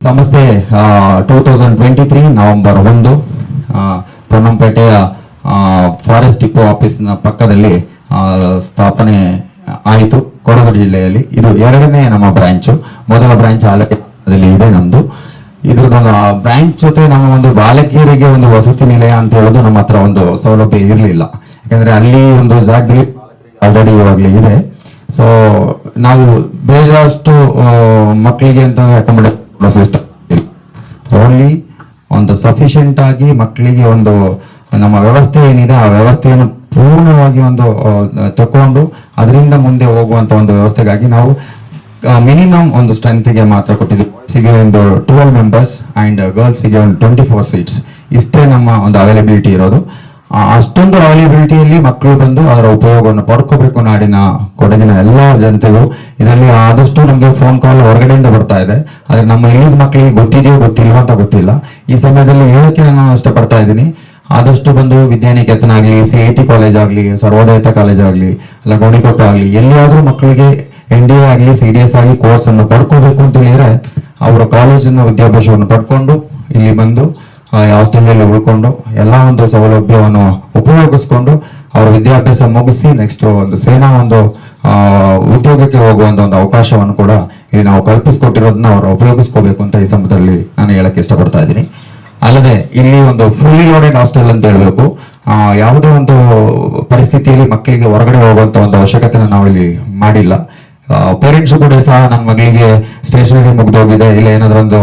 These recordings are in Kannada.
ಸಂಸ್ಥೆ two thousand twenty three November ಒಂದು ಪೊನ್ನಂಪೇಟೆಯ ಫಾರೆಸ್ಟ್ ಡಿಪೋ ಆಫೀಸ್ನ ಪಕ್ಕದಲ್ಲಿ ಸ್ಥಾಪನೆ ಆಯಿತು ಕೊಡಗು ಜಿಲ್ಲೆಯಲ್ಲಿ. ಇದು ಎರಡನೇ ನಮ್ಮ ಬ್ರಾಂಚು ಮೊದಲ ಬ್ರಾಂಚ್ ಆಲಯದಲ್ಲಿ ಇದೆ ನಮ್ದು ನಮ್ಮ ಬ್ಯಾಂಕ್ ಜೊತೆ ನಮ್ಮ ಒಂದು ಬಾಲಕಿಯರಿಗೆ ಒಂದು ವಸತಿ ನಿಲಯ ಅಂತ ಹೇಳೋದು ನಮ್ಮ ಹತ್ರ ಒಂದು ಸೌಲಭ್ಯ ಇರಲಿಲ್ಲ. ಯಾಕಂದ್ರೆ ಅಲ್ಲಿ ಒಂದು ಜಾಗದಲ್ಲಿ ಆಲ್ರೆಡಿ ಇವಾಗಲೇ ಇದೆ. ಸೊ ನಾವು ಬೇಜಷ್ಟು ಆ, ಮಕ್ಕಳಿಗೆ ಅಂತ ಅಕಾಮಡೇಟ್ ಓನ್ಲಿ ಒಂದು ಸಫಿಷಿಯಂಟ್ ಆಗಿ ಮಕ್ಕಳಿಗೆ ಒಂದು ನಮ್ಮ ವ್ಯವಸ್ಥೆ ಏನಿದೆ ಆ ವ್ಯವಸ್ಥೆಯನ್ನು ಪೂರ್ಣವಾಗಿ ಒಂದು ತಕೊಂಡು ಅದರಿಂದ ಮುಂದೆ ಹೋಗುವಂತ ಒಂದು ವ್ಯವಸ್ಥೆಗಾಗಿ ನಾವು ಮಿನಿಮಮ್ ಒಂದು ಸ್ಟ್ರೆಂತ್ಗೆ ಮಾತ್ರ ಕೊಟ್ಟಿದ್ದೀವಿ. ಬಾಯ್ಸಿಗೆ ಒಂದು ಟ್ವೆಲ್ ಮೆಂಬರ್ಸ್ ಅಂಡ್ ಗರ್ಲ್ಸಿಗೆ ಒಂದು ಟ್ವೆಂಟಿ ಫೋರ್ ಸೀಟ್ಸ್ ಇಷ್ಟೇ ನಮ್ಮ ಒಂದು ಅವೈಲಬಿಲಿಟಿ ಇರೋದು. ಅಷ್ಟೊಂದು ಅವೈಲಬಿಲಿಟಿಯಲ್ಲಿ ಮಕ್ಕಳು ಬಂದು ಅದರ ಉಪಯೋಗವನ್ನು ಪಡ್ಕೋಬೇಕು ನಾಡಿನ ಕೊಡಗಿನ ಎಲ್ಲ ಜನತೆಗೂ. ಇದರಲ್ಲಿ ಆದಷ್ಟು ನಮಗೆ ಫೋನ್ ಕಾಲ್ ಹೊರಗಡೆಯಿಂದ ಬರ್ತಾ ಇದೆ. ಆದರೆ ನಮ್ಮ ಇಲ್ಲಿನ ಮಕ್ಕಳಿಗೆ ಗೊತ್ತಿದೆಯೋ ಗೊತ್ತಿಲ್ಲ ಅಂತ ಗೊತ್ತಿಲ್ಲ. ಈ ಸಮಯದಲ್ಲಿ ಹೇಳೋಕೆ ನಾನು ಇಷ್ಟಪಡ್ತಾ ಇದ್ದೀನಿ. ಆದಷ್ಟು ಬಂದು ವಿದ್ಯಾನಿಕೇತನ ಆಗಲಿ ಸಿ ಐ ಟಿ ಕಾಲೇಜ್ ಆಗಲಿ, ಸರ್ವೋದಯತ ಕಾಲೇಜ್ ಆಗಲಿ ಅಲ್ಲ ಗೋಣಿಕೊಪ್ಪ ಆಗಲಿ, ಎಲ್ಲಿಯಾದರೂ ಮಕ್ಕಳಿಗೆ ಎನ್ ಡಿ ಎ ಆಗಲಿ ಸಿ ಡಿ ಎಸ್ ಆಗಿ ಕೋರ್ಸ್ ಅನ್ನು ಪಡ್ಕೋಬೇಕು ಅಂತ ಹೇಳಿದ್ರೆ ಅವರ ಕಾಲೇಜಿನ ವಿದ್ಯಾಭ್ಯಾಸವನ್ನು ಪಡ್ಕೊಂಡು ಇಲ್ಲಿ ಬಂದು ಹಾಸ್ಟೆಲಲ್ಲಿ ಉಳ್ಕೊಂಡು ಎಲ್ಲ ಒಂದು ಸೌಲಭ್ಯವನ್ನು ಉಪಯೋಗಿಸ್ಕೊಂಡು ಅವರ ವಿದ್ಯಾಭ್ಯಾಸ ಮುಗಿಸಿ ನೆಕ್ಸ್ಟ್ ಒಂದು ಸೇನಾ ಒಂದು ಉದ್ಯೋಗಕ್ಕೆ ಹೋಗುವಂತ ಒಂದು ಅವಕಾಶವನ್ನು ಕೂಡ ಇಲ್ಲಿ ನಾವು ಕಲ್ಪಿಸ್ಕೊಟ್ಟಿರೋದನ್ನ ಅವರು ಉಪಯೋಗಿಸ್ಕೋಬೇಕು ಅಂತ ಈ ಸಂದರ್ಭದಲ್ಲಿ ನಾನು ಹೇಳಕ್ಕೆ ಇಷ್ಟಪಡ್ತಾ ಇದ್ದೀನಿ. ಅಲ್ಲದೆ ಇಲ್ಲಿ ಒಂದು ಫುಲ್ಲಿ ಲೋಡೆಡ್ ಹಾಸ್ಟೆಲ್ ಅಂತ ಹೇಳಬೇಕು. ಯಾವುದೇ ಒಂದು ಪರಿಸ್ಥಿತಿಯಲ್ಲಿ ಮಕ್ಕಳಿಗೆ ಹೊರಗಡೆ ಹೋಗುವಂತ ಒಂದು ಅವಶ್ಯಕತೆನ ಇಲ್ಲಿ ಮಾಡಿಲ್ಲ. ಪೇರೆಂಟ್ಸ್ ಕೂಡ ಸಹ ನನ್ನ ಮಗಳಿಗೆ ಸ್ಟೇಷನರಿ ಮುಗ್ದೋಗಿದೆ ಇಲ್ಲ ಏನಾದ್ರೂ ಒಂದು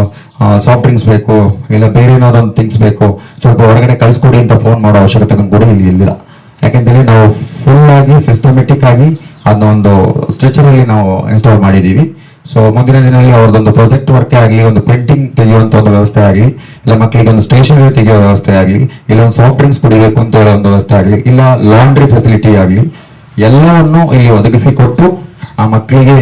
ಸಾಫ್ಟ್ ಡ್ರಿಂಕ್ಸ್ ಬೇಕು, ಇಲ್ಲ ಬೇರೆ ಏನಾದ್ರು ಒಂದು ಥಿಂಗ್ಸ್ ಬೇಕು, ಸ್ವಲ್ಪ ಹೊರಗಡೆ ಕಳ್ಸ್ಕೊಡಿ ಅಂತ ಫೋನ್ ಮಾಡೋ ಅವಶ್ಯಕತೆ ಕೂಡ ಇಲ್ಲಿ ಇಲ್ಲಿಲ್ಲ. ಯಾಕೆಂದ್ರೆ ನಾವು ಫುಲ್ ಆಗಿ ಸಿಸ್ಟಮೆಟಿಕ್ ಆಗಿ ಅದನ್ನ ಒಂದು ಸ್ಟ್ರೆಚರ್ ಅಲ್ಲಿ ನಾವು ಇನ್ಸ್ಟಾಲ್ ಮಾಡಿದ್ದೀವಿ ಸೊ ಮುಂದಿನ ದಿನದಲ್ಲಿ ಅವ್ರದ್ದೊಂದು ಪ್ರಾಜೆಕ್ಟ್ ವರ್ಕ್ ಆಗಲಿ, ಒಂದು ಪ್ರಿಂಟಿಂಗ್ ತೆಗೆಯುವಂತ ಒಂದು ವ್ಯವಸ್ಥೆ ಆಗಲಿ, ಇಲ್ಲ ಮಕ್ಕಳಿಗೆ ಒಂದು ಸ್ಟೇಷನರಿ ತೆಗೆಯೋ ವ್ಯವಸ್ಥೆ ಆಗಲಿ, ಇಲ್ಲ ಒಂದು ಸಾಫ್ಟ್ ಡ್ರಿಂಕ್ಸ್ ಕುಡಿಬೇಕು ಅಂತ ಹೇಳೋ ಒಂದು ವ್ಯವಸ್ಥೆ ಆಗಲಿ, ಇಲ್ಲ ಲಾಂಡ್ರಿ ಫೆಸಿಲಿಟಿ ಆಗಲಿ, ಎಲ್ಲವನ್ನು ಇಲ್ಲಿ ಒದಗಿಸಿಕೊಟ್ಟು ಆ ಮಕ್ಕಳಿಗೆ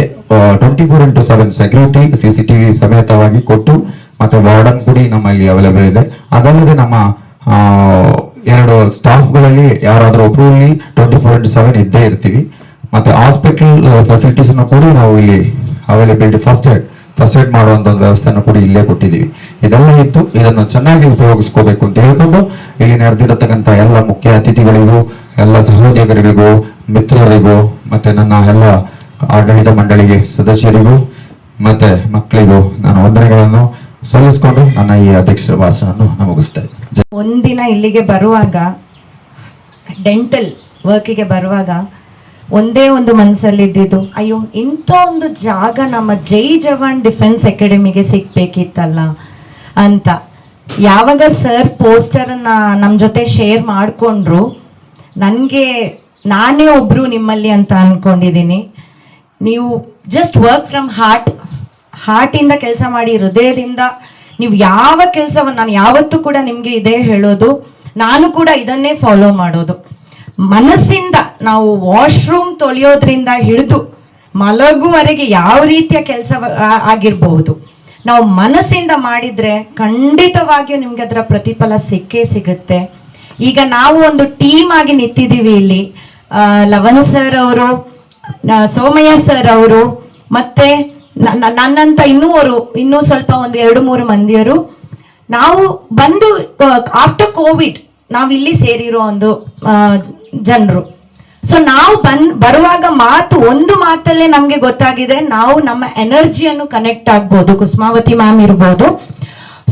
twenty four into seven security C C TV ಸಮೇತವಾಗಿ ಕೊಟ್ಟು, ಮತ್ತೆ ವಾರ್ಡನ್ ಕೂಡ ನಮ್ಮಲ್ಲಿ ಅವೈಲೇಬಲ್ ಇದೆ. ಅದಲ್ಲದೆ ನಮ್ಮ ಎರಡು ಸ್ಟಾಫ್ಗಳಲ್ಲಿ ಯಾರಾದರೂ ಒಬ್ಬರಲ್ಲಿ ಟ್ವೆಂಟಿ ಫೋರ್ ಇಂಟು ಸೆವೆನ್ ಇದ್ದೇ ಇರ್ತೀವಿ. ಮತ್ತೆ ಹಾಸ್ಪಿಟಲ್ ಫೆಸಿಲಿಟೀಸನ್ನು ಕೂಡ ನಾವು ಇಲ್ಲಿ availability first aid first aid ಮಾಡುವಂಥ ಒಂದು ವ್ಯವಸ್ಥೆಯನ್ನು ಕೂಡ ಇಲ್ಲೇ ಕೊಟ್ಟಿದ್ದೀವಿ. ಇದೆಲ್ಲ ಇತ್ತು ಇದನ್ನು ಚೆನ್ನಾಗಿ ಉಪಯೋಗಿಸ್ಕೋಬೇಕು ಅಂತ ಹೇಳ್ಕೊಂಡು, ಇಲ್ಲಿ ನೆರೆದಿರತಕ್ಕಂಥ ಎಲ್ಲ ಮುಖ್ಯ ಅತಿಥಿಗಳಿಗೂ, ಎಲ್ಲ ಸಹೋದ್ಯೋಗರಿಗೂ, ಮಿತ್ರರಿಗೂ, ಮತ್ತೆ ನನ್ನ ಎಲ್ಲ ಆಡಳಿತ ಮಂಡಳಿಗೆ ಸದಸ್ಯರಿಗೂ ಮತ್ತೆ ಮಕ್ಕಳಿಗೂ ನಾನು ವಂದನೆಗಳನ್ನು ಸಲ್ಲಿಸಿಕೊಂಡು ನನ್ನ ಈ ಅಧ್ಯಕ್ಷರ ಭಾಷಣವನ್ನು ನಾನು ಮುಗಿಸ್ತಾ ಒಂದಿನ ಇಲ್ಲಿಗೆ ಬರುವಾಗ ಡೆಂಟಲ್ ವರ್ಕಿಗೆ ಬರುವಾಗ ಒಂದೇ ಒಂದು ಮನಸ್ಸಲ್ಲಿ ಇದ್ದಿದ್ದು ಅಯ್ಯೋ, ಇಂಥ ಒಂದು ಜಾಗ ನಮ್ಮ ಜೈ ಜವಾನ್ ಡಿಫೆನ್ಸ್ ಅಕಾಡೆಮಿಗೆ ಸಿಗ್ಬೇಕಿತ್ತಲ್ಲ ಅಂತ. ಯಾವಾಗ ಸರ್ ಪೋಸ್ಟರನ್ನ ನಮ್ಮ ಜೊತೆ ಶೇರ್ ಮಾಡಿಕೊಂಡ್ರು, ನನಗೆ ನಾನೇ ಒಬ್ರು ನಿಮ್ಮಲ್ಲಿ ಅಂತ ಅನ್ಕೊಂಡಿದ್ದೀನಿ. ನೀವು ಜಸ್ಟ್ ವರ್ಕ್ ಫ್ರಮ್ ಹಾರ್ಟ್ ಹಾರ್ಟಿಂದ ಕೆಲಸ ಮಾಡಿ, ಹೃದಯದಿಂದ ನೀವು ಯಾವ ಕೆಲಸವನ್ನು, ನಾನು ಯಾವತ್ತೂ ಕೂಡ ನಿಮಗೆ ಇದೇ ಹೇಳೋದು, ನಾನು ಕೂಡ ಇದನ್ನೇ ಫಾಲೋ ಮಾಡೋದು. ಮನಸ್ಸಿಂದ ನಾವು ವಾಶ್ರೂಮ್ ತೊಳೆಯೋದ್ರಿಂದ ಹಿಡಿದು ಮಲಗುವರೆಗೆ ಯಾವ ರೀತಿಯ ಕೆಲಸ ಆಗಿರಬಹುದು ನಾವು ಮನಸ್ಸಿಂದ ಮಾಡಿದ್ರೆ ಖಂಡಿತವಾಗಿಯೂ ನಿಮ್ಗೆ ಅದರ ಪ್ರತಿಫಲ ಸಿಕ್ಕೇ ಸಿಗುತ್ತೆ. ಈಗ ನಾವು ಒಂದು ಟೀಮ್ ಆಗಿ ನಿಂತಿದ್ದೀವಿ ಇಲ್ಲಿ. ಲವನ್ ಸರ್ ಅವರು ಸೋಮಯ್ಯ ಸರ್ ಅವರು, ಮತ್ತೆ ನನ್ನಂತ ಇನ್ನೂ ಇನ್ನೂ ಸ್ವಲ್ಪ ಒಂದು ಎರಡು ಮೂರು ಮಂದಿಯರು, ನಾವು ಬಂದು ಆಫ್ಟರ್ ಕೋವಿಡ್ ನಾವು ಇಲ್ಲಿ ಸೇರಿರೋ ಒಂದು ಜನರು. ಸೊ ನಾವು ಬಂದ್, ಬರುವಾಗ ಮಾತು, ಒಂದು ಮಾತಲ್ಲೇ ನಮ್ಗೆ ಗೊತ್ತಾಗಿದೆ, ನಾವು ನಮ್ಮ ಎನರ್ಜಿಯನ್ನು ಕನೆಕ್ಟ್ ಆಗ್ಬೋದು, ಕುಸುಮಾವತಿ ಮ್ಯಾಮ್ ಇರ್ಬೋದು.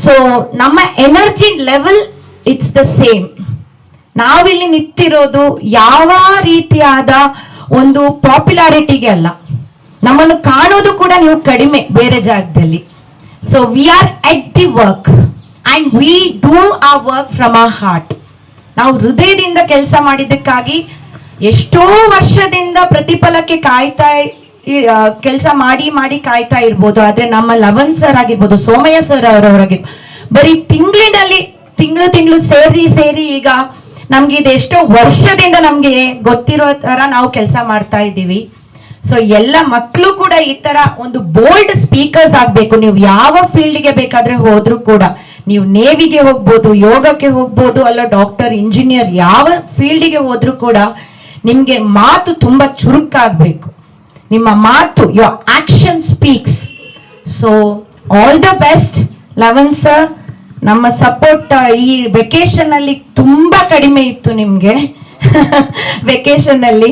ಸೊ ನಮ್ಮ energy level it's the same ನಾವಿಲ್ಲಿ ನಿಂತಿರೋದು ಯಾವ ರೀತಿಯಾದ ಒಂದು ಪಾಪ್ಯುಲಾರಿಟಿಗೆ ಅಲ್ಲ. ನಮ್ಮನ್ನು ಕಾಣೋದು ಕೂಡ ನೀವು ಕಡಿಮೆ ಬೇರೆ ಜಾಗದಲ್ಲಿ. So we are at the work and we do a work from a heart ನಾವು ಹೃದಯದಿಂದ ಕೆಲಸ ಮಾಡಿದ್ದಕ್ಕಾಗಿ ಎಷ್ಟೋ ವರ್ಷದಿಂದ ಪ್ರತಿಫಲಕ್ಕೆ ಕಾಯ್ತಾ ಕೆಲಸ ಮಾಡಿ ಮಾಡಿ ಕಾಯ್ತಾ ಇರ್ಬೋದು. ಆದ್ರೆ ನಮ್ಮ ಲವನ್ ಸರ್ ಆಗಿರ್ಬೋದು, ಸೋಮಯ್ಯ ಸರ್ ಅವರವರಾಗಿರ್ಬೋದು ಬರೀ ತಿಂಗಳಿನಲ್ಲಿ ತಿಂಗಳು ತಿಂಗಳು ಸೇರಿ ಸೇರಿ ಈಗ ನಮ್ಗೆ ಇದೆಷ್ಟೋ ವರ್ಷದಿಂದ ನಮ್ಗೆ ಗೊತ್ತಿರೋ ತರ ನಾವು ಕೆಲಸ ಮಾಡ್ತಾ ಇದ್ದೀವಿ. ಸೊ ಎಲ್ಲ ಮಕ್ಕಳು ಕೂಡ ಈ ತರ ಒಂದು ಬೋಲ್ಡ್ ಸ್ಪೀಕರ್ಸ್ ಆಗ್ಬೇಕು. ನೀವು ಯಾವ ಫೀಲ್ಡ್ಗೆ ಬೇಕಾದ್ರೆ ಹೋದ್ರು ಕೂಡ. ನೀವು ನೇವಿಗೆ ಹೋಗ್ಬೋದು, ಯೋಗಕ್ಕೆ ಹೋಗ್ಬೋದು, ಅಲ್ಲ ಡಾಕ್ಟರ್, ಇಂಜಿನಿಯರ್ ಯಾವ ಫೀಲ್ಡಿಗೆ ಹೋದ್ರು ಕೂಡ ನಿಮ್ಗೆ ಮಾತು ತುಂಬಾ ಚುರುಕಾಗ್ಬೇಕು. ನಿಮ್ಮ ಮಾತು your action speaks so all the best Lavan sir. ನಮ್ಮ ಸಪೋರ್ಟ್ ಈ ವೆಕೇಶನ್ ಅಲ್ಲಿ ತುಂಬಾ ಕಡಿಮೆ ಇತ್ತು ನಿಮ್ಗೆ. ವೆಕೇಶನ್ ಅಲ್ಲಿ.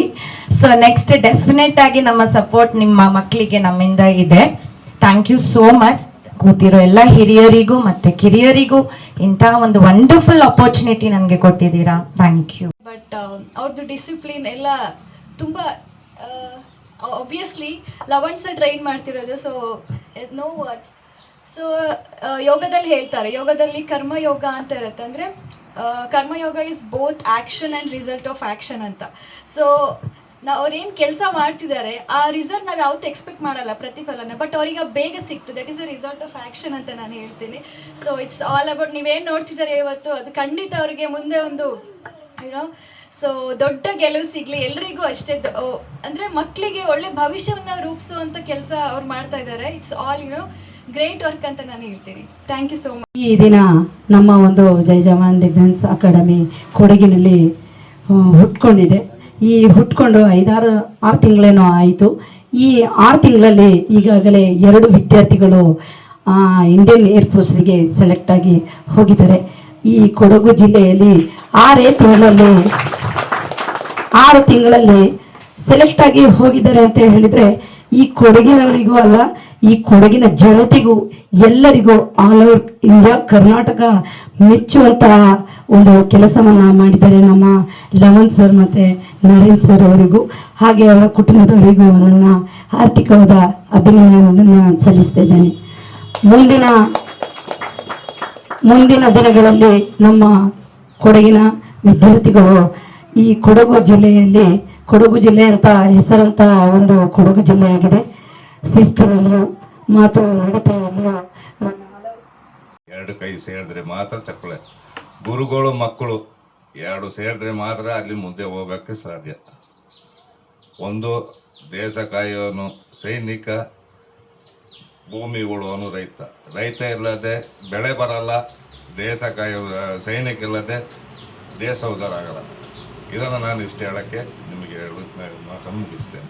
ಸೊ ನೆಕ್ಸ್ಟ್ ಡೆಫಿನೆಟ್ ಆಗಿ ನಮ್ಮ ಸಪೋರ್ಟ್ ನಿಮ್ಮ ಮಕ್ಕಳಿಗೆ ನಮ್ಮಿಂದ ಇದೆ. ಥ್ಯಾಂಕ್ ಯು ಸೋ ಮಚ್ ಕೂತಿರೋ ಎಲ್ಲ ಹಿರಿಯರಿಗೂ ಮತ್ತೆ ಕಿರಿಯರಿಗೂ ಇಂತಹ ಒಂದು ವಂಡರ್ಫುಲ್ ಅಪರ್ಚುನಿಟಿ ನನಗೆ ಕೊಟ್ಟಿದ್ದೀರಾ. ಥ್ಯಾಂಕ್ ಯು ಬಟ್ ಅವ್ರದ್ದು ಡಿಸಿಪ್ಲಿನ್ ಎಲ್ಲ ತುಂಬ ಒಬ್ವಿಯಸ್ಲಿ ಲವನ್ಸ ಟ್ರೈನ್ ಮಾಡ್ತಿರೋದು. ಸೊ ನೋ ವರ್ಡ್ಸ್ ಸೊ ಯೋಗದಲ್ಲಿ ಹೇಳ್ತಾರೆ, ಯೋಗದಲ್ಲಿ ಕರ್ಮಯೋಗ ಅಂತ ಇರುತ್ತೆ. ಅಂದರೆ karma yoga is both action and result of action ಅಂತ. ಸೊ ನಾ ಅವ್ರೇನು ಕೆಲಸ ಮಾಡ್ತಿದ್ದಾರೆ, ಆ ರಿಸಲ್ಟ್ ನಾವು ಯಾವತ್ತೂ ಎಕ್ಸ್ಪೆಕ್ಟ್ ಮಾಡಲ್ಲ, ಪ್ರತಿಫಲನ. ಬಟ್ ಅವ್ರಿಗೆ ಬೇಗ ಸಿಕ್ತು. That is a result of action ಅಂತ ನಾನು ಹೇಳ್ತೀನಿ. ಸೊ ಇಟ್ಸ್ ಆಲ್ ಅಬೌಟ್ ನೀವೇನು ನೋಡ್ತಿದ್ದಾರೆ ಇವತ್ತು, ಅದು ಖಂಡಿತ ಅವರಿಗೆ ಮುಂದೆ ಒಂದು ಏನೋ ಸೊ ದೊಡ್ಡ ಗೆಲುವು ಸಿಗಲಿ. ಎಲ್ರಿಗೂ ಅಷ್ಟೇ ಅಂದ್ರೆ ಮಕ್ಕಳಿಗೆ ಒಳ್ಳೆ ಭವಿಷ್ಯವನ್ನು ರೂಪಿಸುವಂಥ ಕೆಲಸ ಅವ್ರು ಮಾಡ್ತಾ ಇದ್ದಾರೆ. It's all you know great work ಅಂತ ನಾನು ಹೇಳ್ತೀನಿ. ಥ್ಯಾಂಕ್ ಯು ಸೋ ಮಚ್ ಈ ದಿನ ನಮ್ಮ ಒಂದು ಜೈ ಜವಾನ್ ಡಿಫೆನ್ಸ್ ಅಕಾಡೆಮಿ ಕೊಡಗಿನಲ್ಲಿ ಹುಟ್ಕೊಂಡಿದೆ. ಈ ಹುಟ್ಕೊಂಡು ಐದಾರು, ಆರು ತಿಂಗಳೇನೋ ಆಯಿತು. ಈ ಆರು ತಿಂಗಳಲ್ಲಿ ಈಗಾಗಲೇ ಎರಡು ವಿದ್ಯಾರ್ಥಿಗಳು ಇಂಡಿಯನ್ ಏರ್ಫೋರ್ಸ್ಗೆ ಸೆಲೆಕ್ಟ್ ಆಗಿ ಹೋಗಿದ್ದಾರೆ. ಈ ಕೊಡಗು ಜಿಲ್ಲೆಯಲ್ಲಿ ಆರೇ ತಿಂಗಳಲ್ಲಿ ಆರು ತಿಂಗಳಲ್ಲಿ ಸೆಲೆಕ್ಟ್ ಆಗಿ ಹೋಗಿದ್ದಾರೆ ಅಂತ ಹೇಳಿದರೆ, ಈ ಕೊಡಗಿನವರಿಗೂ ಅಲ್ಲ ಈ ಕೊಡಗಿನ ಜನತೆಗೂ ಎಲ್ಲರಿಗೂ ಆಲ್ ಓವರ್ ಇಂಡಿಯಾ ಕರ್ನಾಟಕ ಮೆಚ್ಚುವಂತಹ ಒಂದು ಕೆಲಸವನ್ನ ಮಾಡಿದ್ದಾರೆ ನಮ್ಮ ಲವನ್ ಸರ್ ಮತ್ತೆ ನರೇನ್ ಸರ್ ಅವರಿಗೂ, ಹಾಗೆ ಅವರ ಕುಟುಂಬದವರಿಗೂ ನನ್ನ ಆರ್ಥಿಕವಾದ ಅಭಿನಂದನೆಯನ್ನು ಸಲ್ಲಿಸ್ತಾ ಇದ್ದೇನೆ. ಮುಂದಿನ ಮುಂದಿನ ದಿನಗಳಲ್ಲಿ ನಮ್ಮ ಕೊಡಗಿನ ವಿದ್ಯಾರ್ಥಿಗಳು ಈ ಕೊಡಗು ಜಿಲ್ಲೆಯಲ್ಲಿ, ಕೊಡಗು ಜಿಲ್ಲೆ ಅಂತ ಹೆಸರಂತ ಒಂದು ಕೊಡಗು ಜಿಲ್ಲೆಯಾಗಿದೆ ಶಿಸ್ತಿನಲ್ಲಿಯೂ ಮಾತು ನಡತೆಯಲ್ಲಿಯೋ ಎರಡು ಕೈ ಸೇರಿದ್ರೆ ಮಾತ್ರ ಚಕ್ಕಳೆ ಗುರುಗಳು, ಮಕ್ಕಳು ಎರಡು ಸೇರಿದ್ರೆ ಮಾತ್ರ ಅಲ್ಲಿ ಮುಂದೆ ಹೋಗೋಕ್ಕೆ ಸಾಧ್ಯ. ಒಂದು ದೇಶ ಕಾಯೋನು ಸೈನಿಕ ಭೂಮಿ ಉಳುವನು ರೈತ. ರೈತ ಇಲ್ಲದೆ ಬೆಳೆ ಬರಲ್ಲ ದೇಶ ಕಾಯೋ ಸೈನಿಕ ಇಲ್ಲದೆ ದೇಶ ಉದ್ಧಾರ ಆಗಲ್ಲ. ಇದನ್ನು ನಾನು ಇಷ್ಟು ಹೇಳೋಕ್ಕೆ ನಿಮಗೆ ಹೇಳಿ ಮಾತನ್ನು ಮುಗಿಸ್ತೇನೆ.